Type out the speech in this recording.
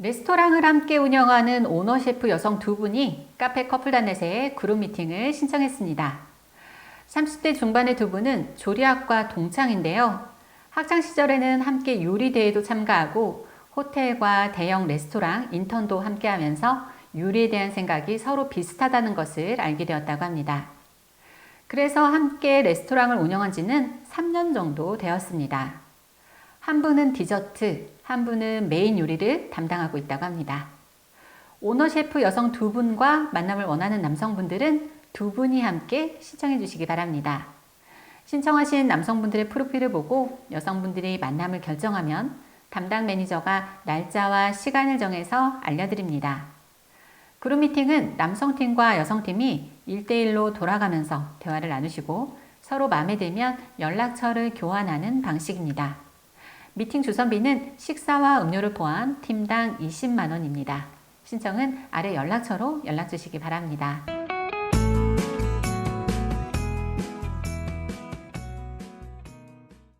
레스토랑을 함께 운영하는 오너 셰프 여성 두 분이 카페 커플단넷에 그룹 미팅을 신청했습니다. 30대 중반의 두 분은 조리학과 동창인데요. 학창 시절에는 함께 요리 대회도 참가하고 호텔과 대형 레스토랑 인턴도 함께 하면서 요리에 대한 생각이 서로 비슷하다는 것을 알게 되었다고 합니다. 그래서 함께 레스토랑을 운영한 지는 3년 정도 되었습니다. 한 분은 디저트, 한 분은 메인 요리를 담당하고 있다고 합니다. 오너 셰프 여성 두 분과 만남을 원하는 남성분들은 두 분이 함께 신청해 주시기 바랍니다. 신청하신 남성분들의 프로필을 보고 여성분들이 만남을 결정하면 담당 매니저가 날짜와 시간을 정해서 알려드립니다. 그룹 미팅은 남성팀과 여성팀이 1대1로 돌아가면서 대화를 나누시고 서로 마음에 들면 연락처를 교환하는 방식입니다. 미팅 주선비는 식사와 음료를 포함 팀당 20만 원입니다. 신청은 아래 연락처로 연락 주시기 바랍니다.